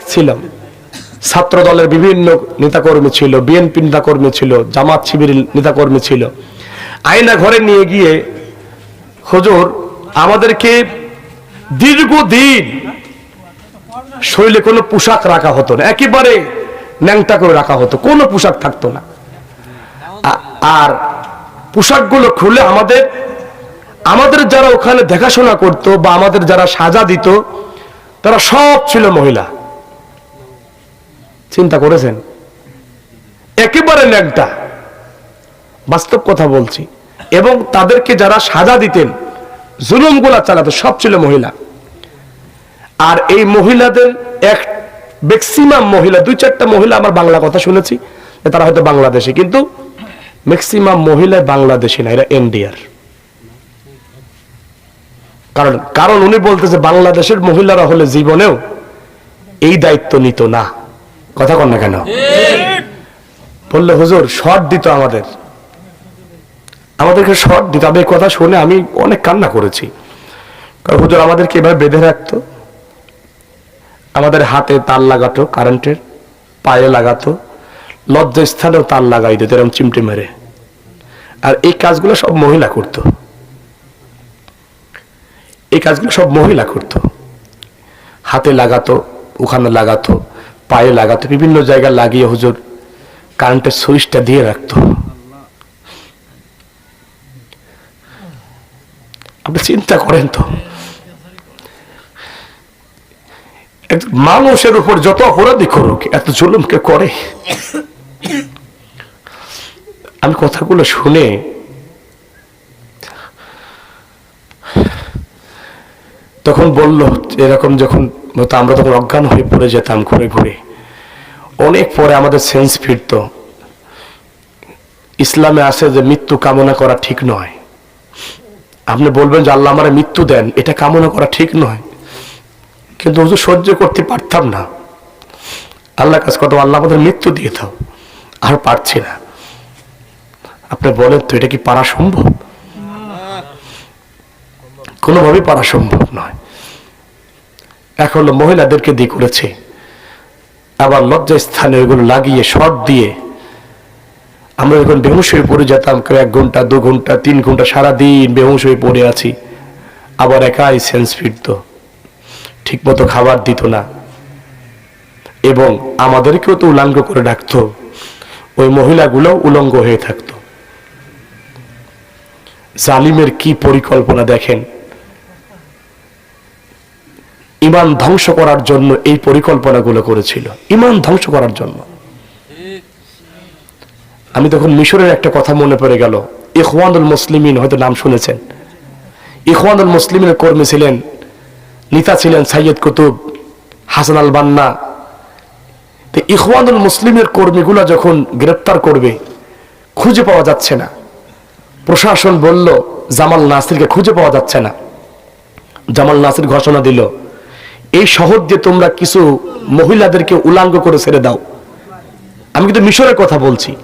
ছিলাম ছাত্র দলের বিভিন্ন নেতাকর্মী ছিল, বিএনপি নেতাকর্মী ছিল, জামাত শিবিরের নেতাকর্মী ছিল। আয়না ঘরে নিয়ে গিয়ে, হুজুর, আমাদেরকে দীর্ঘদিন শরীরে কোনো পোশাক রাখা হতো না। একেবারে ন্যাংটা করে রাখা হতো। কোনো পোশাক থাকতো না। আর পোশাকগুলো খুলে আমাদের আমাদের যারা ওখানে দেখাশোনা করত বা আমাদের যারা সাজা দিত, তারা সব ছিল মহিলা। চিন্তা করেছেন? একেবারে ন্যাংটা। বাস্তব কথা বলছি। এবং তাদেরকে যারা সাজা দিতেন, জুলুমগুলা চালাতো, সব ছিল মহিলা। আর এই মহিলাদের এক ম্যাক্সিমাম মহিলা, দুই চারটা মহিলা আমার বাংলা কথা শুনেছি তারা হয়তো বাংলাদেশে, কিন্তু ম্যাক্সিমাম মহিলা বাংলাদেশি না, এরা এনডিআর। কারণ কারণ উনি বলতেছে, বাংলাদেশের মহিলারা হলে জীবনেও এই দায়িত্ব নিত না। কথা কন না কেন? বললে, হুজুর শর্ট দিত আমাদের। আমাদেরকে শর্ট দিত। আমি কথা শুনে আমি অনেক কান্না করেছি। হুজুর, আমাদেরকে এভাবে বেঁধে রাখতো। আমাদের হাতে তার লাগাতো, কারেন্টের পায়ে লাগাতো। লজ্জা স্থানেও তার লাগাই দিত, এরকম চিমটে মেরে। আর এই কাজগুলো সব মহিলা করতো। এই কাজগুলো সব মহিলা করতো। হাতে লাগাতো, ওখানে লাগাতো। পায়ে লাগাতো, বিভিন্ন জায়গায় লাগিয়ে হুজুর কারেন্টের সুইচটা দিয়ে রাখতো। আপনি চিন্তা করেন তো। মানুষের উপর যত অপরাধী করুক, এত জুলুমকে করে। আমি কথাগুলো শুনে তখন বলল, এরকম যখন আমরা তখন অজ্ঞান হয়ে পড়ে যেতাম ঘুরে ঘুরে। অনেক পরে আমাদের সেন্স ফিরত। ইসলামে আছে যে মৃত্যু কামনা করা ঠিক নয়। আপনি বলবেন যে আল্লাহ আমার মৃত্যু দেন, এটা কামনা করা ঠিক নয়। কিন্তু হুজুর সহ্য করতে পারতাম না। আল্লাহ কাজ কত, আল্লাহ আমাদের মৃত্যু দিয়ে দাও। আর পারছি না। আপনি বলেন তো, এটা কি পারা সম্ভব? কোনোভাবেই পারা সম্ভব নয়। এখন মহিলাদেরকে দিয়ে করেছে, আবার লজ্জা স্থানে ওইগুলো লাগিয়ে শর্ট দিয়ে আমরা যখন বেহুশ হয়ে পড়ে যেতাম কেউ এক ঘণ্টা, দু ঘণ্টা, তিন ঘণ্টা সারাদিন বেহুশ হয়ে পড়ে আছি, আবার একাই সেন্স ফিরত ঠিক মতো খাবার দিত না। এবং আমাদেরকেও তো উলঙ্গ করে ডাকতো, ওই মহিলাগুলো উলঙ্গ হয়ে থাকতো। জালিমের কি পরিকল্পনা দেখেন? ইমান ধ্বংস করার জন্য এই পরিকল্পনাগুলো করেছিল। ইমান ধ্বংস করার জন্য। আমি তখন মিশরের একটা কথা মনে পড়ে গেল। ইখওয়ানুল মুসলিমিন, হয়তো নাম শুনেছেন। ইখওয়ানুল মুসলিমিনের কর্মী ছিলেন, নেতা ছিলেন সাইয়দ কুতুব, হাসান আল বান্না। তো ইখওয়ানুল মুসলিমের কর্মীগুলা যখন গ্রেপ্তার করবে, খুঁজে পাওয়া যাচ্ছে না। প্রশাসন বলল, জামাল নাসিরকে খুঁজে পাওয়া যাচ্ছে না। জামাল নাসির ঘোষণা দিল এই শহর দিয়ে তোমরা কিছু মহিলাদেরকে উলাঙ্গ করে ছেড়ে দাও। আমি কিন্তু মিশরের কথা বলছি।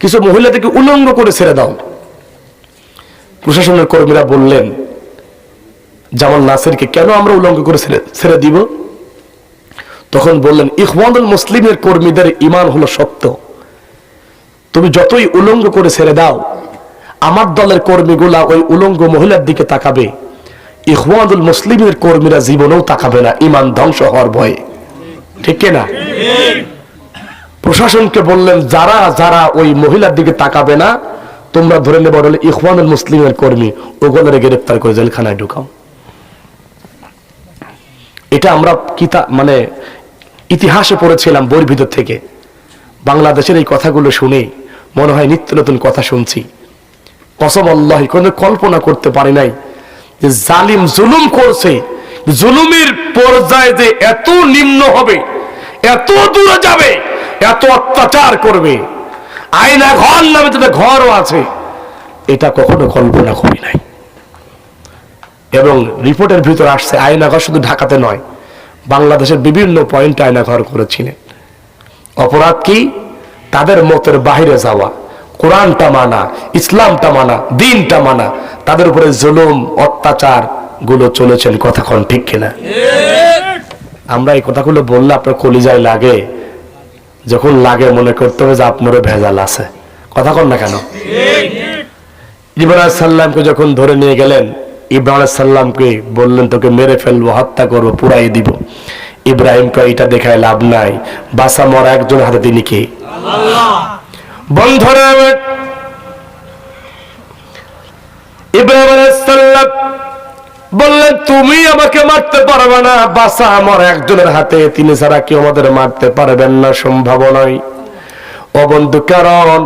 কিছু মহিলাদেরকে উলঙ্গ করে ছেড়ে দাও। প্রশাসনের কর্মীরা বললেন, জামাল নাসিরকে কেন আমরা উলঙ্গ করে ছেড়ে দিব? তখন বললেন, ইখওয়ানুল মুসলিমের কর্মীদের ইমান হলো সত্য তুমি যতই উলঙ্গ করে ছেড়ে দাও, আমার দলের কর্মীগুলা ওই উলঙ্গ মহিলার দিকে তাকাবে। ইখওয়ানুল মুসলিমের কর্মীরা জীবনেও তাকাবে না ইমান ধ্বংস হওয়ার ভয়ে। ঠিক না? প্রশাসনকে বললেন, যারা যারা ওই মহিলার দিকে তাকাবে না, তোমরা ধরে নেবে ইখওয়ানুল মুসলিমের কর্মী, ওগুলোরে গ্রেপ্তার করে জেলখানায় ঢুকাও। এটা আমরা কিতা মানে ইতিহাসে পড়েছিলাম বইয়ের ভিতর থেকে। বাংলাদেশের এই কথাগুলো শুনে মনে হয় নিত্য নতুন কথা শুনছি। কসম আল্লাহ, কোনো কল্পনা করতে পারি নাই জালিম জুলুম করছে, জুলুমের পর্যায়ে যে এত নিম্ন হবে, এত দূরে যাবে, এত অত্যাচার করবে, আয়না ঘর নামে তাদের ঘরও আছে, এটা কখনো কল্পনা করি নাই। এবং রিপোর্টের ভিতর আসছে আয়নাঘর শুধু ঢাকাতে নয়, বাংলাদেশের বিভিন্ন পয়েন্টে আয়নাঘর করেছিলেন। অপরাধ কি? তাদের মতের বাহিরে যাওয়া। কোরআনটা মানা, ইসলামটা মানা, দিনটা মানা, তাদের উপরে জুলুম, অত্যাচারগুলো চলেছেন কথাক্ষণ ঠিক কিনা? আমরা এই কথাগুলো বললে আপনার কলিজায় লাগে, যখন লাগে মনে করতে হবে যে আপনারও ভেজাল আছে। কথা কন না কেন? ইব্রাহিম সাল্লামকে যখন ধরে নিয়ে গেলেন, ইব্রাহিম সাল্লামকে বললেন, তোকে মেরে ফেলব, হত্যা করব পুরাই দিব। ইব্রাহিমকে এটা দেখায় লাভ নাই। বাসা মরা একজন হাতে তিনি কে? বললেন, তুমি আমাকে মারতে পারবে না বাসা আমার একজনের হাতে, তিনি ছাড়া কেউ আমাদের মারতে পারবেন না, সম্ভব নয়। ও বন্ধু, কারণ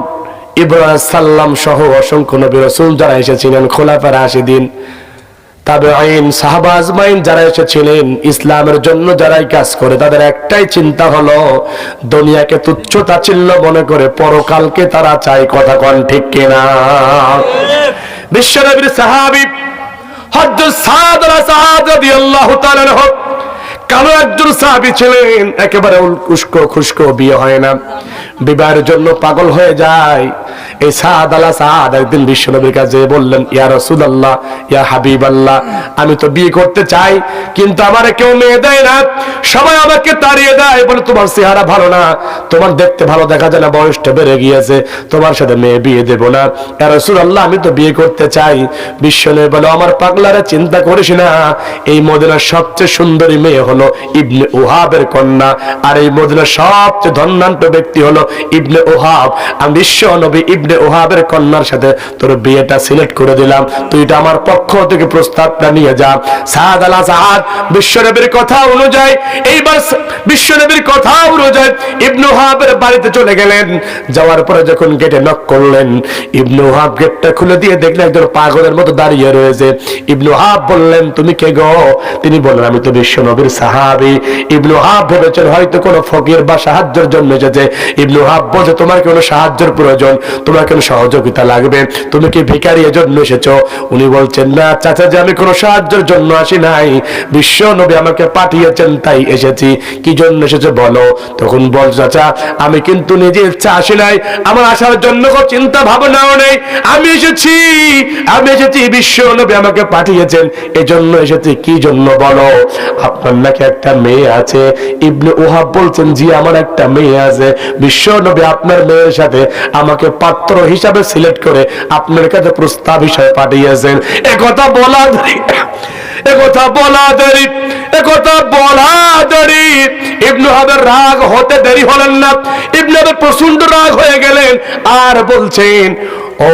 ইব্রাহিম সাল্লাম সহ অসংখ্য নবী যারা এসেছিলেন খোলাফার আশি দিন তবে আইন সাহাবাজ মাইন যারা এসেছিলেন, ইসলামের জন্য যারাই কাজ করে, তাদের একটাই চিন্তা হলো, দুনিয়াকে তুচ্ছ তাচ্ছিল্য মনে করে পরকালকে তারা চায় কথা কন ঠিক কিনা। বিশ্বনবীর সাহাবী হযরত সাদ সাদ রাদিয়াল্লাহু তাআলা কালো একজন সাহাবী ছিলেন, একেবারে উস্কো খুস্কো বিয়ে হয় না। বিবাহের জন্য পাগল হয়ে যায়। এই সাদ আলা সাদ একদিন বিশ্বনবীর কাছে বললেন, ইয়া রাসূলুল্লাহ, ইয়া হাবিবাল্লাহ, আমি তো বিয়ে করতে চাই, কিন্তু আমারে কেউ মেয়ে দেয় না। সবাই আমাকে তাড়িয়ে দেয়, বলে তোমার চেহারা ভালো না। তোমার দেখতে ভালো দেখা যায় না, বয়সটা বেড়ে গিয়েছে, তোমার সাথে মেয়ে বিয়ে দেব না। ইয়া রাসূলুল্লাহ, আমি তো বিয়ে করতে চাই। বিশ্বনবী বলে, আমার পাগলারে চিন্তা করিস না। এই মদিনার সবচেয়ে সুন্দরী মেয়ে হলো ইবনে উহাবের কন্যা, আর এই মদিনার সবচেয়ে ধন্যান্ত ব্যক্তি হলো ইবনে ওহাব। আমি বিশ্ব নবী ইবনে ওহাবের কন্যার সাথে তোর বিয়েটা সিলেক্ট করে দিলাম। তুই এটা আমার পক্ষ থেকে প্রস্তাবটা নিয়ে যা। সাদ আলা সাদ বিশ্ব নবীর কথা অনুযায়ী, এইবার বিশ্ব নবীর কথা অনুযায়ী ইবনে ওহাবের বাড়িতে চলে গেলেন। যাওয়ার পরে যখন গেটে নক করলেন, ইবনে ওহাব গেটটা খুলে দিয়ে দেখলেন একজন পাগলের মতো দাঁড়িয়ে রয়েছে। ইবনে ওহাব বললেন, তুমি কে গো? তিনি বললেন, আমি তো বিশ্ব নবীর সাহাবী। ইবনে ওহাব ভেবেছেন হয়তো কোনো ফকির বা সাহায্যের জন্য এসেছে। ইবনে ওহাব বলছে তোমার কোনো সাহায্যের প্রয়োজন, তোমার কোনো সহযোগিতা লাগবে। তুমি কি ভিখারি জন্য এসেছ? উনি বলছেন, না, চাচা যে আমি কোনো সাহায্যের জন্য আসি নাই। বিশ্ব নবী আমাকে পাঠিয়েছেন, তাই এসেছি। কি জন্য এসেছে বলো? তখন বল চাচা, আমি কিন্তু নিজে ইচ্ছা আসি নাই। আমার আসার জন্য কোনো চিন্তা ভাবনাও নেই। আমি এসেছি আমি এসেছি, বিশ্ব নবী আমাকে পাঠিয়েছেন। এজন্য এসেছি, কি জন্য বলো? আপনার নাকি একটা মেয়ে আছে। ইবনে ওহাব বলছেন, জি, আমার একটা মেয়ে আছে। বিশ্ব নবী আপনার মেয়ের সাথে আমাকে পাত্র হিসাবে সিলেক্ট করে আপনার কাছে প্রস্তাব হিসাবে পাঠিয়েছেন। এ কথা বলা একথা বলা দেরি। একথা কথা বলা দেরি। ইবনু হাবের রাগ হতে দেরি হলেন না। ইবনু হাবের প্রচণ্ড রাগ হয়ে গেলেন আর বলছেন, ও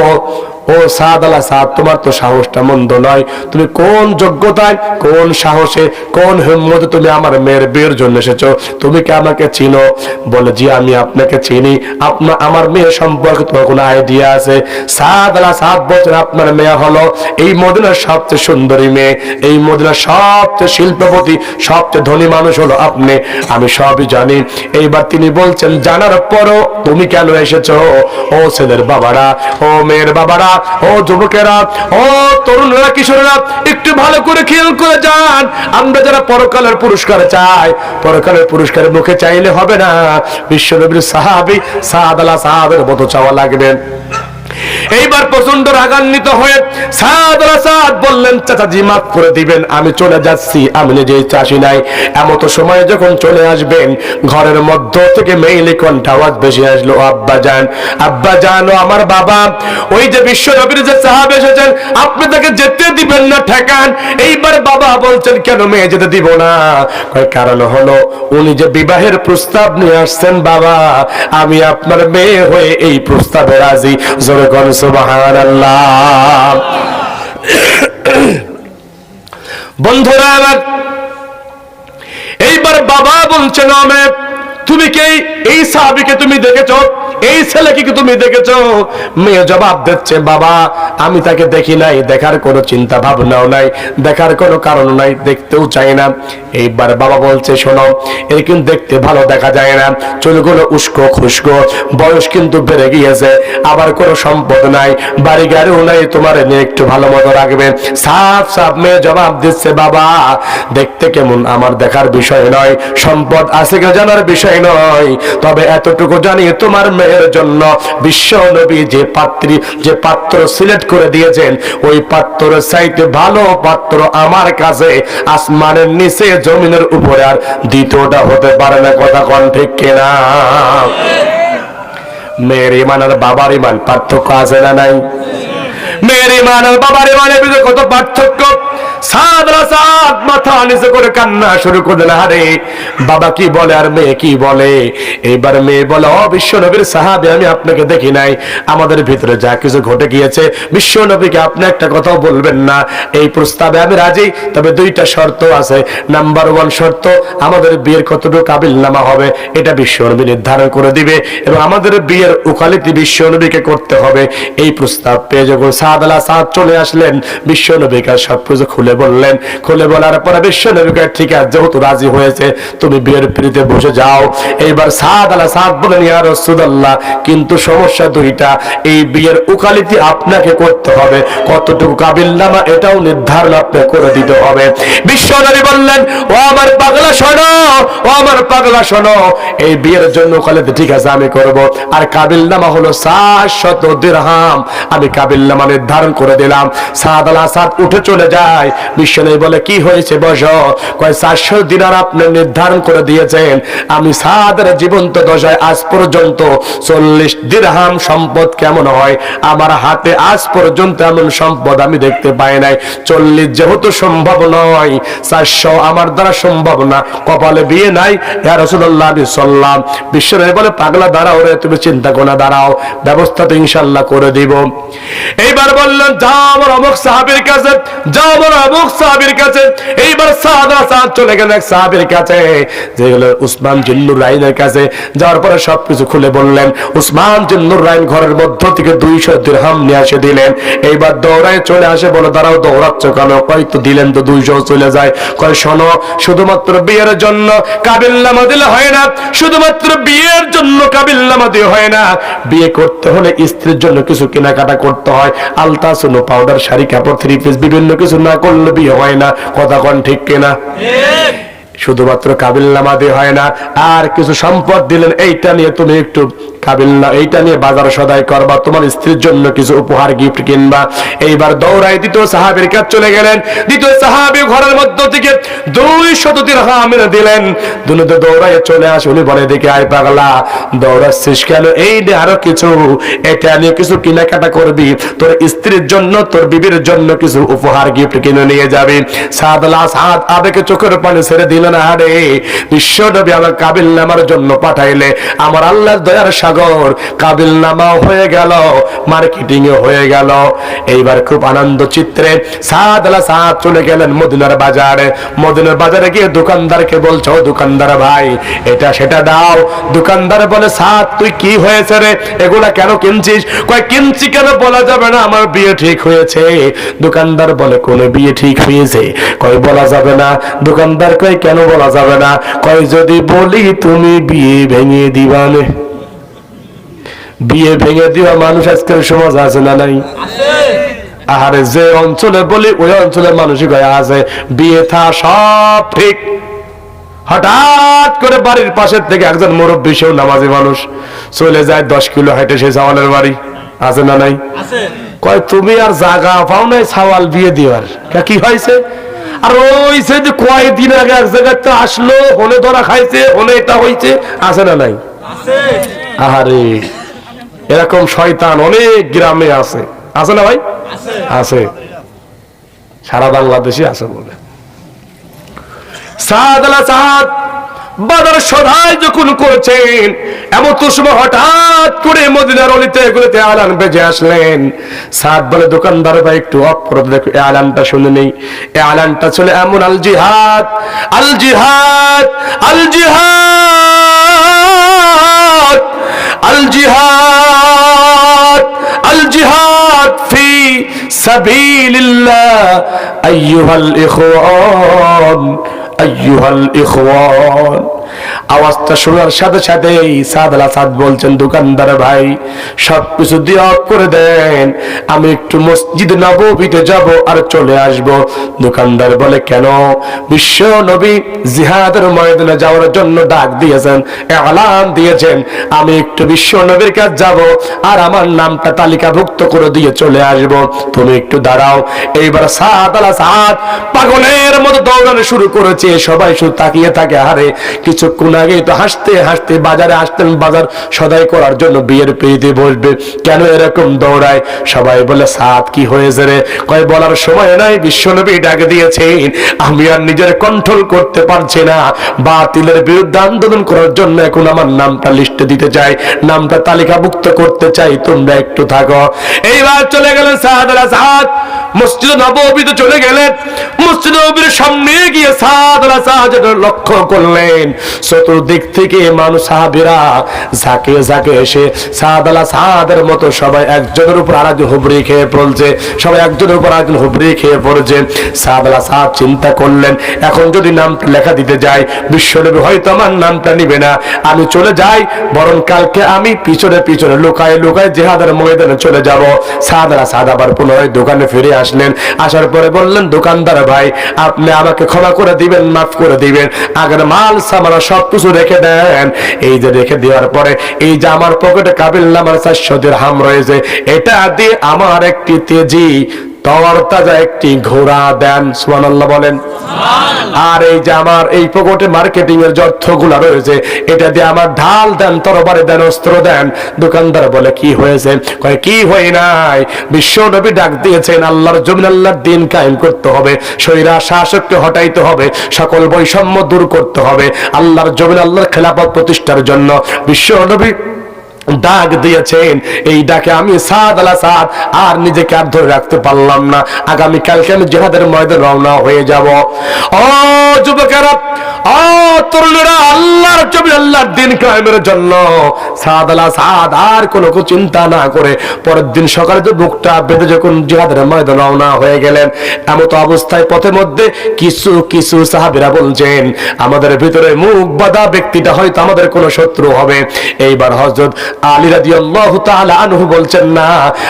ও সাদ আলা সাদ, তোমার তো সাহসটা মন্দ নয়। তুমি কোন যোগ্যতায়, কোন সাহসে, কোন হিম্মতে তুমি আমার মেয়ের বিয়ের জন্য এসেছ? তুমি কি আমাকে চিনো? বলে, জি, আমি আপনাকে চিনি। আপনার আমার মেয়ে সম্পর্কে তোমার কোনো আইডিয়া আছে? সাদ আলা সাদ বলছেন, আপনার মেয়ে হলো এই মদিনার সবচেয়ে সুন্দরী মেয়ে। এই মদিনার সবচেয়ে শিল্পপতি, সবচেয়ে ধনী মানুষ হলো আপনি। আমি সবই জানি। এইবার তিনি বলছেন, জানার পরও তুমি কেন এসেছ? ও ছেলের বাবারা, ও মেয়ের বাবারা ও যুবকেরা, ও তরুণরা, কিশোরেরা, একটু ভালো করে খেয়াল করে যান। আমরা যারা পরকালের পুরস্কার চাই, পরকালের পুরস্কারের মুখে চাইলে হবে না। বিশ্বনবীর সাহাবি সাদ আলা সাহাবের মতো চাওয়া লাগবে। এইবার প্রচণ্ড রাগান্বিত হয়ে সাদ আলা সাদ বললেন, চাচাজি, মাফ করে দিবেন, আমি চলে যাচ্ছি, আমি নিজেই চাষি নাই। এমত সময় যখন চলে আসবেন, ঘরের মধ্য থেকে মেইলি কণ্ঠ আওয়াজ বেশি আসলো, আব্বা যান আব্বা যান ও আমার বাবা, ওই যে বিশ্ব নবীর যে সাহাব এসেছেন, আপনি তাকে যেতে দিবেন না, ঠেকান। এইবার বাবা বলছেন, কেন মেয়ে যেতে দিব না? কারণ হলো, উনি যে বিবাহের প্রস্তাব নিয়ে আসছেন, বাবা, আমি আপনার মেয়ে হয়ে এই প্রস্তাবে রাজি। জোরে কর সুবহানাল্লাহ। বন্ধুরা আমার এইবার বাবা বলছেন আমি তুমি কে? এই সাহাবিকে তুমি দেখেছ? এই ছেলেকে কি তুমি দেখেছ? মেয়ে জবাব দিচ্ছে, বাবা, আমি তাকে দেখি নাই, দেখার কোনো চিন্তা ভাবনাও নাই, দেখার কোনো কারণ নাই, দেখতেও চাই না। এইবার বাবা বলছে, শোনো এর কিন্তু দেখতে ভালো দেখা যায় না, চুলগুলো উস্কো খুস্কো, বয়স কিন্তু বেড়ে গিয়েছে, আবার কোনো সম্পদ নাই, বাড়ি গাড়িও নাই, তোমার একটু ভালো মতো রাখবে। সাফ সাফ মেয়ে জবাব দিচ্ছে, বাবা, দেখতে কেমন, আমার দেখার বিষয় নয়, সম্পদ আছে কিনা জানার বিষয় নয়, তবে এতটুকু জানি তোমার মেয়ের জন্য বিশ্ব নবী যে পাত্রী যে পাত্র সিলেক্ট করে দিয়েছেন ওই পাত্র চাইতে ভালো পাত্র আমার কাছে আসমানের নিচে জমিনের উপরে। আর দ্বিতীয়টা হতে পারে না কথা কন ঠিক কিনা? মেয়ের ইমান আর বাবার ইমান পার্থক্য আছে না নাই? মেয়ের ইমান আর বাবার ইমানের ভিতরে কত পার্থক্য? মাথা নিচে করে কান্না শুরু বাবা কি বলে আর মেয়ে কি বলে? এইবার মেয়ে বলে ও বিশ্ব নবীর সাহাবি, আমি আপনাকে দেখি নাই। আমাদের ভিতরে যা কিছু ঘটে গিয়েছে বিশ্ব নবীকে আপনি একটা কথাও বলবেন না। এই প্রস্তাবে আমি রাজি, তবে দুইটা শর্ত আছে। নাম্বার ওয়ান শর্ত, আমাদের বিয়ের কতটুকু কাবিল নামা হবে, এটা বিশ্ব নবী নির্ধারণ করে দিবে এবং আমাদের বিয়ের উকালিতি বিশ্ব নবীকে করতে হবে। এই প্রস্তাব পেয়ে যখন সাদ সাদ চলে আসলেন। বিশ্ব নবীকে সবকিছু খুলে বললেন। খুলে বলার পরে বিশ্ব নবীকে ঠিক আছে, যেহেতু রাজি হয়েছে, তুমি বিয়ের বসে যাও। এইবার সাদ আলা সাদ রাসূলুল্লাহ, কিন্তু সমস্যা দুইটা। এই বিয়ের উকালিতি আপনাকে করতে হবে। কতটুকু কাবিল নামা এটাও নির্ধারণ আপনাকে করে দিতে হবে। বিশ্ব নবী বললেন, ও আমার পাগলা, শোনো, ও আমার পাগলা, শোনো, এই বিয়ের জন্য উকালিতি ঠিক আছে, আমি করব। আর কাবিল নামা হলো সাত শত দিরহাম। আমি কাবিল নামা নির্ধারণ করে দিলাম। সাদ আল আসাদ উঠে চলে যায়। বিশ্বনবী বলে, কি হয়েছে বস? কয়, চারশো দিনার আপনি নির্ধারণ করে দিয়েছেন। আমি সাদের জীবন্ত দশায় আজ পর্যন্ত চল্লিশ দিরহাম সম্পদ কেমন হয়? আমার হাতে আজ পর্যন্ত এমন সম্পদ আমি দেখতে পাই নাই। চল্লিশ যেহেতু সম্ভব নয়, চারশো আমার দ্বারা সম্ভব না। কপালে বিয়ে নাই, ইয়া রাসূলুল্লাহ আমি চললাম বিশ্বনবী বলে, পাগলা দাঁড়াও রে, তুমি চিন্তা করে দাঁড়াও। ব্যবস্থা তো ইনশাল্লাহ করে দিব। এইবার বললেন, যাও আমার অমুক সাহাবীর কাছে, যাও আমার অমুক সাহাবীর কাছে। এইবার সাহাদা সাহাদ চলে গেল এক সাহাবীর কাছে, যে হলো উসমান জিন্নুর রাইনের কাছে। যাওয়ার পরে সবকিছু খুলে বললেন, উসমান জিন্নুর রাইন ঘরের মধ্য থেকে দুইশো দিরহাম নিয়ে এসে দিলেন। এইবার দৌড়ায় চলে আসে, বলে, দাঁড়াও, দৌড়াচ্ছ কেন? কয় তো দিলেন তো দুইশো চলে যায়। কয়, শোনো, শুধুমাত্র বিয়ের জন্য কাবিল্লামা দিলে হয় না, শুধুমাত্র বিয়ের জন্য কাবিল্লামা দিয়ে হয় না। বিয়ে করতে হলে স্ত্রীর জন্য কিছু কেনাকাটা করতে হয়। আলতা সুনো পাউডার শাড়ি, কাপড় থ্রি পিস বিভিন্ন কিছু না করলে বিয়ে হয় না। কথা কন ঠিক কিনা? শুধুমাত্র কাবিল্লামা দিয়ে হয় না, আর কিছু সম্পদ দিলেন, এইটা নিয়ে তুমি একটু কাবিল্লা এইটা নিয়ে বাজার সদাই করবা, তোমার স্ত্রীর জন্য কিছু উপহার গিফট কিনবা। এইবার দৌড়াই দ্বিতীয় সাহাবের কাছে চলে গেলেন, দ্বিতীয় সাহাবি ঘরের মধ্য থেকে দুই শত দিরহামের দিলেন। দুনিতে দৌড়াই চলে আসে, উনি বলে, দেখে, আয় পাগলা, দৌড়াচ্ছিস কেন? এই নে আরও কিছু, এটা নিয়ে কিছু কেনাকাটা করবি, তোর স্ত্রীর জন্য, তোর বিবির জন্য কিছু উপহার গিফট কিনে নিয়ে যাবি। সাদলা সাদ আবেগে চোখের পানি ছেড়ে দিল না আরে বিশ্ব নবী আমার কাবিল নামার জন্য পাঠাইলে, আমার আল্লাহর দয়ার সাগর কাবিল নামাও হয়ে গেল মার্কেটিং এ হয়ে গেল। এইবার খুব আনন্দ চিত্রে সাদলা সাদ চলে গেলেন মদিনার বাজারে। মদিনার বাজারে গিয়ে দোকানদারকে বলছো দোকানদার ভাই, এটা সেটা দাও। দোকানদার বলে, সাদ, তুই কি হয়েছে রে? এগুলা কেন কিনছিস? কয়, কিনছি কেন বলা যাবে না, আমার বিয়ে ঠিক হয়েছে। দোকানদার বলে, কোন বিয়ে ঠিক হয়েছে? কয়, বলা যাবে না। দোকানদার কয়, কেন বলা যাবে না? কয় যদি বলি তুমি বিয়ে ভেঙে দিবানে। বিয়ে ভেঙে দেওয়া মানুষ আজকের সমাজ আছে না নাই? আহারে যে অঞ্চলে বলি ওই অঞ্চলের মানুষই কয় আছে বিয়ে থা সব ঠিক। হঠাৎ করে বাড়ির পাশের থেকে একজন মুরব্বী সেও নামাজি মানুষ চলে যায় দশ কিলো হেঁটে সে সাওয়ালের বাড়ি। আছে না নাই? কয় তুমি আর জাগা পাও নাই সাওয়াল বিয়ে কা কি হয়েছে? আর ওই সে যে কয়েকদিন আগে এক জায়গায় তো আসলো হলে ধরা খাইছে হলে এটা হয়েছে আছে না নাই? আহারে এরকম শয়তান অনেক গ্রামে আছে। আছে না ভাই? আছে। সারা বাংলাদেশে আছে বলে। সাদ আলা সাদ বাজার সদাই যখন করেছেন এমন তো সময় হঠাৎ করে মদিনার অলিতে এগুলোতে আলান বেজে আসলেন। সাদ বলে, দোকানদার ভাই, একটু অফ করে দেখো, এই আলানটা শুনে নেই। এই আলানটা চলে এমন আল জিহাদ আল জিহাদ আল জিহাদ আল জিহাদ আল জিহাদ ফি সাবিলিল্লাহ আইয়ুহাল ইখওয়ান আইয়ুহাল ইখওয়ান আওয়াজটা শোনার সাথে সাথে সাদ আল সাদ বলছেন, দোকানদার ভাই, সবকিছু দিয়ে অফ করে দেন। আমি একটু মসজিদ নববীতে যাব আর চলে আসব। দোকানদার বলে, কেন? বিশ্ব নবী জিহাদের ময়দানে যাওয়ার জন্য ডাক দিয়েছেন, এলান দিয়েছেন। আমি একটু বিশ্ব নবীর কাছে যাব আর আমার নামটা তালিকাভুক্ত করে দিয়ে চলে আসব। তুমি একটু দাঁড়াও। এইবার সাদ আলা সাদ পাগলের মতো দৌড়ানো শুরু করেছে। সবাই শুধু তাকিয়ে থাকে হারে কিছুক্ষণ আগে তো হাসতে হাসতে বাজারে আসতেন বাজার সদাই করার জন্য বিয়ের পেয়েতে বসবে। কেন এরকম দৌড়ায়? সবাই বলে, সাত কি হয়েছে রে? কয়, বলার সময় নাই, বিশ্বনবী ডাকে দিয়েছেন। আমি আর নিজের কন্ট্রোল করতে পারছি না। বাতিলের বিরুদ্ধে আন্দোলন করার জন্য এখন আমার নামটা লিস্টে দিতে চাই। নামটা তালিকাভুক্ত করতে চাই, তোমরা একটু থাকো। এইবার চলে গেলেন সাহাদ আলা সাহাদ মসজিদ নববীতে চলে গেলেন। মসজিদ নবীর সামনে গিয়ে সাদ আলা লক্ষ্য করলেন। চতুর্দিক থেকে মানুষ সাহাবিরা ঝাঁকে ঝাঁকে এসে সাদ আলা সাহাদের মতো সবাই একজনের উপর আরেকজন হুবড়ি খেয়ে পড়ছে সবাই একজনের উপর আরেকজন হুবড়ি খেয়ে পড়ছে। সাদ আলা সাহাদ চিন্তা করলেন, এখন যদি নামটা লেখা দিতে যাই, বিশ্বনবী হয়তো আমার নামটা নিবে না। আমি চলে যাই, বরং কালকে আমি পিছনে পিছনে লুকায় লুকায় জেহাদের ময়দানে চলে যাব। সাদারা সাদ আবার পুনরায় দোকানে ফিরে আসলেন। আসার পরে বললেন, দোকানদার ভাই, আপনি আমাকে ক্ষমা করে দিবেন, মাফ করে দিবেন। আগের মাল সামানা সব কিছু রেখে দেন। এই যে রেখে দেওয়ার পরে এই যে আমার পকেটে কাবিল নামার চারশো হাম রয়েছে, এটা দিয়ে আমার একটি তেজি একটি ঘোড়া দেন বলেন। আর এই যে আমার এই পকেটে মার্কেটিং এর রয়েছে, এটা দিয়ে আমার ঢাল দেন, তরবারি দেন, অস্ত্র দেন। দোকানদার বলে, কি হয়েছে? কয়, কি নাই। বিশ্ব নবী ডাক দিয়েছেন, আল্লাহর জমিন, আল্লাহর দিন কায়েম করতে হবে। শরীরা শাসককে হটাইতে হবে। সকল বৈষম্য দূর করতে হবে। আল্লাহর জমিন, আল্লাহর খেলাফত প্রতিষ্ঠার জন্য বিশ্ব নবী ডাক দিয়েছেন। এই ডাকে আমি সাদ আলা সাদ, আর নিজেকে আর ধরে রাখতে পারলাম না। আগামী কালকে আমি জেহাদের ময়দান রওনা হয়ে যাব। ও যুবকেরা চিন্তা না করে পরের দিন তো জিহাদের রওনা হয়ে গেলেন, এমত অবস্থায় পথের মধ্যে কিছু বলছেন, আমাদের ভিতরে মুখ বাঁধা ব্যক্তিটা হয়তো আমাদের কোনো শত্রু হবে। এইবার হজরত আলী রাদিয়াল্লাহু তাআলা আনহু বলছেন, না,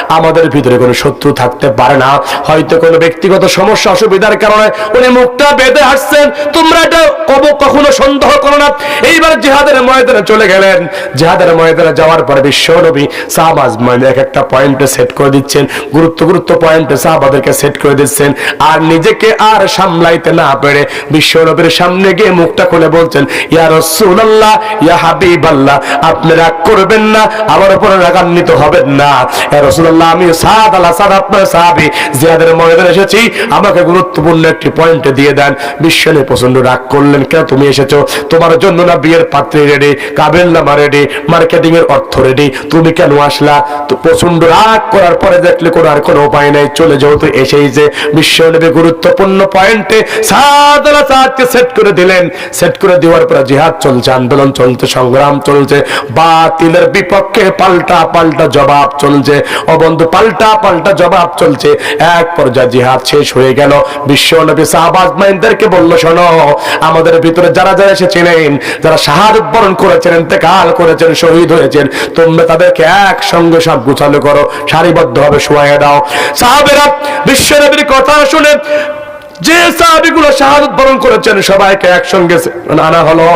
আমাদের ভিতরে কোনো শত্রু থাকতে পারে না। হয়তো কোনো ব্যক্তিগত সমস্যা, অসুবিধার কারণে উনি মুখটা বেঁধে হাসছেন তোমরা এটা কব, কখনো সন্দেহ করো না। এইবার জিহাদের ময়দানে চলে গেলেন। জিহাদের ময়দানে যাওয়ার পরে বিশ্ব নবী সাহাবাজ মানে এক একটা পয়েন্টে সেট করে দিচ্ছেন। গুরুত্ব গুরুত্ব পয়েন্টে সাহাবাদেরকে সেট করে দিচ্ছেন। আর নিজেকে আর সামলাইতে না পেরে বিশ্ব নবীর সামনে গিয়ে মুখটা খুলে বলছেন, ইয়া রাসূলুল্লাহ, ইয়া হাবিবাল্লাহ আপনি রাগ করবেন না, আমার উপরে রাগান্বিত হবেন না। রাসূলুল্লাহ, আমি সাদ আলা সাদ আপনার সাহাবী, জিয়াদের ময়দানে এসেছি। আমাকে গুরুত্বপূর্ণ একটি পয়েন্ট দিয়ে দেন। বিশ্বনে প্রচণ্ড রাগ করলেন, কেন তুমি এসেছ? তোমার জন্য না বিয়ের পাত্রী রেডি কাবেল নামা রেডি মার্কেটিং এর অর্থ রেডি তুমি কেন আসলা? তো প্রচণ্ড রাগ করার পরে দেখলে কোনো আর কোনো উপায় নাই। চলে যাও তো এসেই যে বিশ্ব নেবে গুরুত্বপূর্ণ পয়েন্টে সাদ আলা সাদকে সেট করে দিলেন। সেট করে দেওয়ার পরে জিহাদ চলছে, আন্দোলন চলছে, সংগ্রাম চলছে। বাতিলের বিপক্ষে পাল্টা পাল্টা জবাব চলছে। অবন্ধু পাল্টা পাল্টা জবাব চলছে। এক পর্যায়ে জিহাদ শেষ হয়ে গেল। বিশ্ব নবী সাহাবাজ মাইনদেরকে বলল, শোনো, আমাদের ভিতরে যারা যারা এসেছিলেন, যারা শাহাদত বরণ করেছেন, ইন্তেকাল করেছেন, শহীদ হয়েছেন, তোমরা তাদেরকে একসঙ্গে সব গুছালো করো। সারিবদ্ধ ভাবে শোয়া দাও। সাহাবেরা বিশ্ব নবীর কথা শুনে যে সাহাবিগুলো শাহাদত বরণ করেছেন, সবাইকে একসঙ্গে আনা হলো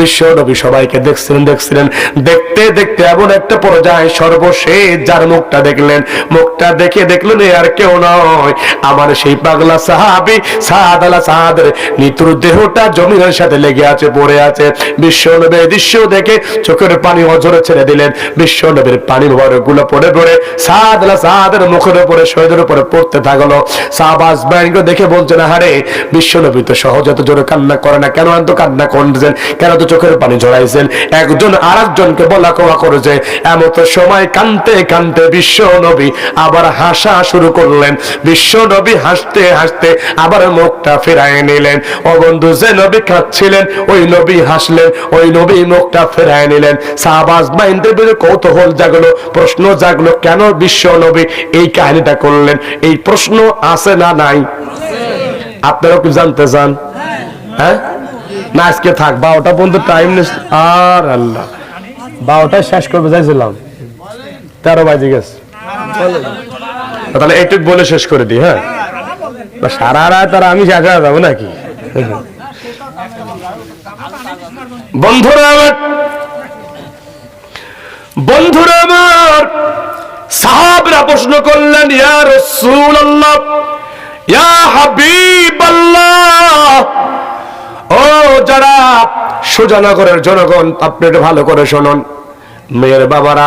বিশ্ব নবী সবাইকে দেখছিলেন দেখছিলেন। দেখতে দেখতে এমন একটা পর্যায়ে সর্বশেষ যার মুখটা দেখলেন। মুখটা দেখে দেখলেন আর কেউ নয়। আমার সেই পাগলা সাহাবি সাদ আলা সাহাদের নিতুর দেহটা জমিনের সাথে লেগে আছে, পড়ে আছে। বিশ্ব নবী দৃশ্য দেখে চোখের পানি অজরে ছেড়ে দিলেন। বিশ্ব নবীর পানি গুলো পড়ে পড়ে সাদ আলা সাহাদের মুখের উপরে শহীদের উপরে পড়তে থাকল। সাহবাজ ব্যাংক দেখে বলছে, না হারে বিশ্বনবী তো সহজ, এত জোরে কান্না করে না। কেন এত কান্না করছেন? কেন তো চোখের পানি ঝরাইছেন? একজন আর একজনকে বলা কওয়া করেছে, এমত সময় কানতে কানতে বিশ্ব নবী আবার হাসা শুরু করলেন। বিশ্ব নবী হাসতে হাসতে আবার মুখটা ফেরায় নিলেন। ও বন্ধু, যে নবী কাঁদছিলেন, ওই নবী হাসলেন, ওই নবী মুখটা ফেরায় নিলেন। সাহবাজ বাইনদের বিরুদ্ধে কৌতূহল জাগলো, প্রশ্ন জাগলো, কেন বিশ্ব নবী এই কাহিনীটা করলেন? এই প্রশ্ন আছে না নাই? আপনারাও কি জানতে চান? হ্যাঁ? না, আজকে থাক, বারোটা পর্যন্ত টাইম নেই আর আল্লাহ। বারোটায় শেষ করবে চাইছিলাম তেরো বাজে গেছে। তাহলে এইটুক বলে শেষ করে দিই হ্যাঁ? সারা রাত আর আমি শেষ হয়ে যাব নাকি? বন্ধুরা আমার বন্ধুরা আমার, সাহাবরা প্রশ্ন করলেন, ইয়া রাসূলুল্লাহ ও যারা সুজানগরের জনগণ, আপনি ভালো করে শুনুন। মেয়ের বাবারা,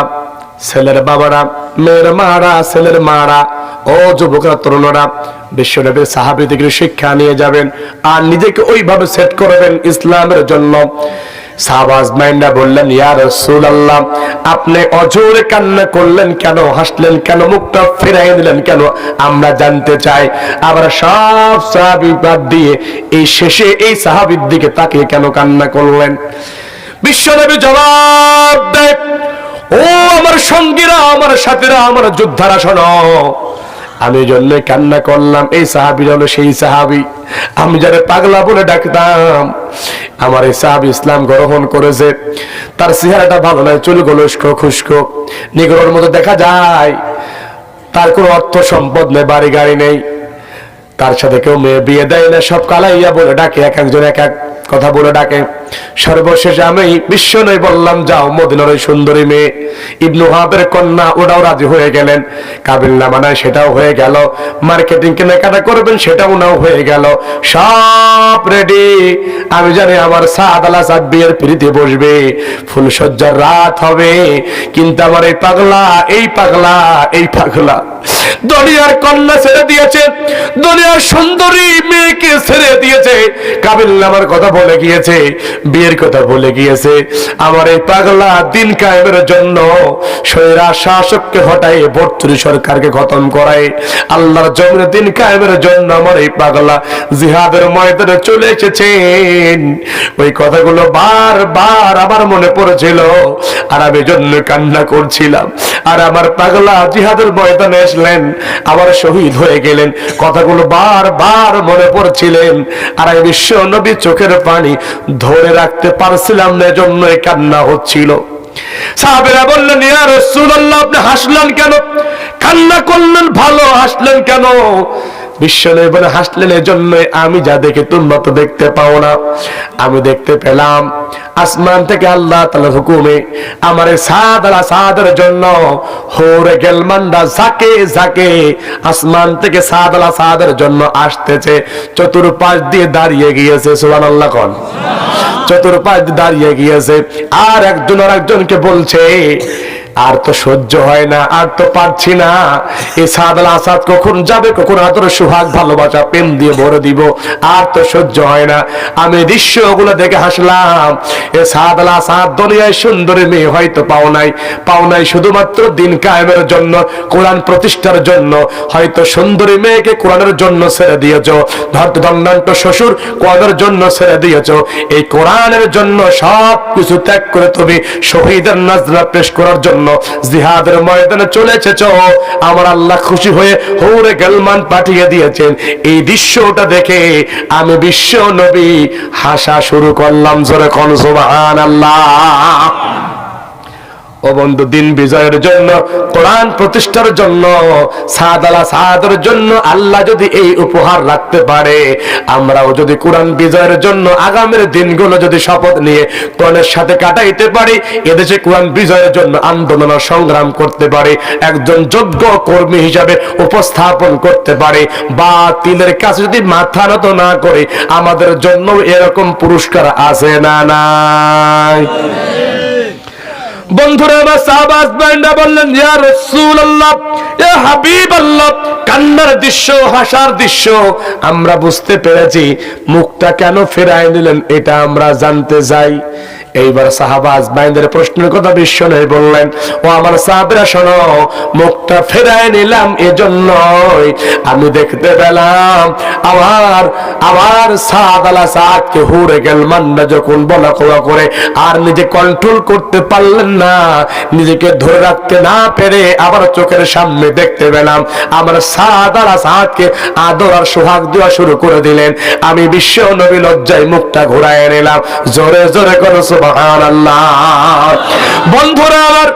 ছেলের বাবারা, মেয়ের মারা, ছেলের মারা, ও যুবকরা তরুণরা, বিশ্বনবীর সাহাবি থেকে শিক্ষা নিয়ে যাবেন আর নিজেকে ওইভাবে সেট করবেন ইসলামের জন্য। বললেন, ইয়া আপনি কান্না করলেন কেন? হাসলেন কেন? মুখটা দিলেন কেন? আমরা জানতে চাই। আবার সব সাহাবী বাদ দিয়ে এই শেষে এই সাহাবীর দিকে তাকিয়ে কেন কান্না করলেন? বিশ্বনবী জবাব দেয়, ও আমার সঙ্গীরা, আমার সাথীরা, আমার যোদ্ধারা, শোনো আমি জন্য কান্না করলাম, এই সাহাবি হলো সেই সাহাবি। আমি যারা পাগলা বলে ডাকতাম, আমার এই সাহাবি ইসলাম গ্রহণ করেছে। তার চেহারাটা ভালো নয় চুলগুলো খুস্কো নিগড়ের মতো দেখা যায়। তার কোনো অর্থ সম্পদ নেই, বাড়ি গাড়ি নেই। তার সাথে কেউ মেয়ে বিয়ে দেয় না, সব কালাইয়া বলে ডাকে, এক একজন এক এক কথা বলে ডাকে। সর্বশেষ আমি বিশ্ব নয় বললাম, যাও মদিনার ওই সুন্দরী মেয়ে। ইবনু হাবের কন্যা ওটাও রাজি হয়ে গেলেন। কাবিল নামানায় সেটাও হয়ে গেল। মার্কেটিং কেনাকাটা করবেন, সেটাও নাও হয়ে গেল। সব রেডি আমি জানি আমার সাদ আলা সাদ বিয়ের বসবে। ফুলসজ্জার রাত হবে। কিন্তু আমার এই পাগলা এই পাগলা এই পাগলা কন্যা ছেড়ে দিয়েছে। সুন্দরী মেয়েকে ছেড়ে দিয়েছে। কাবিল নামার কথা বলে গিয়েছে। বিয়ের কথা বলে গিয়েছে। আমার এই পাগলা দিন কায়েমের জন্য সৈরা শাসককে হটাই বর্তুরি সরকারকে খতম করায়। আল্লাহর জমিনে দিন কায়েমের জন্য আমার এই পাগলা জিহাদের ময়দানে চলে এসেছেন। ওই কথাগুলো বারবার আমার মনে পড়েছিল আর আমি জন্য কান্না করছিলাম। আর আমার পাগলা জিহাদের ময়দানে আসলেন, আবার শহীদ হয়ে গেলেন। কথাগুলো বারবার মনে পড়ছিলেন আর এই বিশ্ব নবী চোখের পানি ধরে রাখতে পারছিলাম না জন্য কান্না হচ্ছিল। সাহাবেরা বললেন, ইয়া রাসূলুল্লাহ, আপনি হাসলেন কেন? কান্না করলেন, ভালো হাসলেন কেন? হাসলেন আমি যা দেখে তোমরা তো দেখতে পাও না। আমি দেখতে পেলাম আসমান থেকে আল্লাহ হুকুমে। আমার সাদের জন্য আসমান থেকে সাদের জন্য আসতেছে। চতুর্পাশ দিয়ে দাঁড়িয়ে গিয়েছে সুবান আল্লাহ কন। চতুর্পাশ দাঁড়িয়ে গিয়েছে। আর একজন আর একজনকে বলছে আর তো সহ্য হয় না, আর তো পারছি না। এই সাদাল আসাদ কখন যাবে, কখন আদর সুহাগ ভালোবাসা প্রেম দিয়ে ভরে দিব। আর তো সহ্য হয় না। আমি দৃশ্যগুলো দেখে হাসলাম। এ সাদাল আসাদ দুনিয়ায় সুন্দরী মেয়ে হয়তো পাও নাই। পাও নাই শুধুমাত্র দিন কায়েমের জন্য, কোরআন প্রতিষ্ঠার জন্য। হয়তো সুন্দরী মেয়েকে কোরআনের জন্য ছেড়ে দিয়েছ। ধর্ত দণ্ডান্ত শ্বশুর কোরআনের জন্য ছেড়ে দিয়েছ। এই কোরআনের জন্য সব কিছু ত্যাগ করে তুমি শহীদের নাজরা পেশ করার জন্য জিহাদের ময়দানে চলে এসেছ। আমার আল্লাহ খুশি হয়ে হৌরে গেলমান পাঠিয়ে দিয়েছেন। এই দৃশ্যটা দেখে আমি বিশ্ব নবী হাসা শুরু করলাম জোরে কোন সুবহান আল্লাহ ও বন্ধু, দিন বিজয়ের জন্য, কোরআন প্রতিষ্ঠার জন্য সাদালা সাদের জন্য, আল্লাহ যদি এই উপহার রাখতে পারে, আমরাও যদি কোরআন বিজয়ের জন্য আগামীর দিনগুলো যদি শপথ নিয়ে কোরআনের সাথে কাটাইতে পারি, এদেশে কোরআন বিজয়ের জন্য আন্দোলন সংগ্রাম করতে পারে, একজন যোগ্য কর্মী হিসাবে উপস্থাপন করতে পারে বা তিলের কাছে যদি মাথা নত না করে, আমাদের জন্য এরকম পুরস্কার আছে না নাই? বন্ধুরা বললেন কান্নার দৃশ্য, হাসার দৃশ্য, আমরা বুঝতে পেরেছি, মুখটা কেন ফেরায় নিলেন, এটা আমরা জানতে চাই। এইবার সাহাবাজ বাইন্দের প্রশ্নের কথা বিশ্ব নেই বললেন, ও আমার সাহাবিরা, শোনো, মুখটা ফেরায় নিলাম এজন্যই। আমি দেখতে পেলাম আমার আমার সাদ আলা সাদকে হুরে গেল মান্না যখন বলা কওয়া করে, আর নিজে কন্ট্রোল করতে পারলেন না। নিজেকে ধরে রাখতে না পেরে আবার চোখের সামনে দেখতে পেলাম আমার সাদ আলা সাদকে আদর আর সোহাগ দেওয়া শুরু করে দিলেন। আমি বিশ্ব নবী লজ্জায় মুখটা ঘোরায় নিলাম। জোরে জোরে করো সুবহান আল্লাহ বন্ধুরা আমার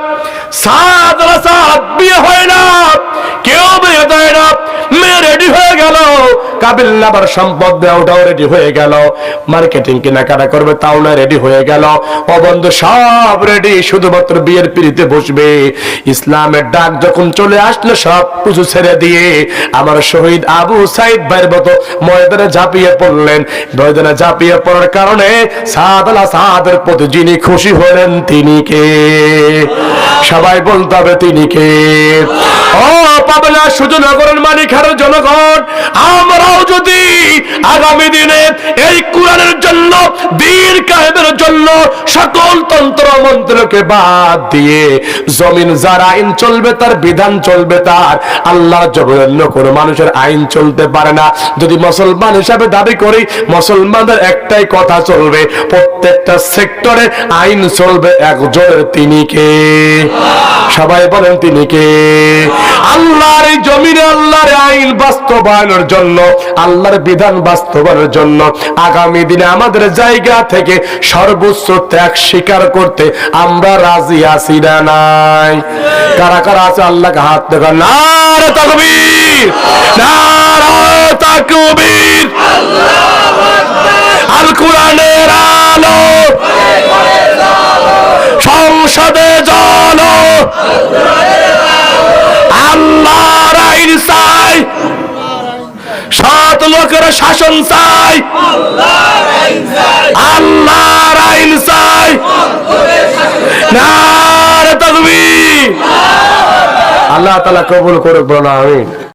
ইসলামের ডাক যখন চলে আসলো, সব কিছু ছেড়ে দিয়ে আমার শহীদ আবু সাইদ ভাইয়ের মতো ময়দানে ঝাঁপিয়ে পড়লেন। ময়দানে ঝাঁপিয়ে পড়ার কারণে সাদ আলা সাদের প্রতি যিনি খুশি হলেন, তিনি কে? সবাই বলতে হবে তিনি কে? ও, পাবনা সুজনগরের মালিকার জনগণ, আমরাও যদি আগামী দিনে এই কোরআনের জন্য, বীর কায়েমের জন্য সকল তন্ত্র মন্ত্রকে বাদ দিয়ে জমিন যার আইন চলবে, তার বিধান চলবে, তার আল্লাহর জন্য কোনো মানুষের আইন চলতে পারে না। যদি মুসলমান হিসাবে দাবি করি, মুসলমানদের একটাই কথা চলবে, প্রত্যেকটা সেক্টরে আইন চলবে একজনের তিনি কে? সবাই বলেন তিনি কে? আল্লাহর জমিনে আল্লাহর আইন বাস্তবায়নের জন্য, আল্লাহর বিধান বাস্তবায়নের জন্য আগামী দিনে আমাদের জায়গা থেকে সর্বোচ্চ ত্যাগ স্বীকার করতে আমরা রাজি আছি না নাই। কারা কারা আছে আল্লাহকে হাত দেখা নারে তাকবীর নারে তাকবীর। আল কোরআনের আলো। সংসদে চলো আল্লাহর চাই। সাত লোকের শাসন চাই। আল্লাহর আইন চাই। নারে তাকবীর। আল্লাহ তাআলা কবুল করুক, বলো, আমিন।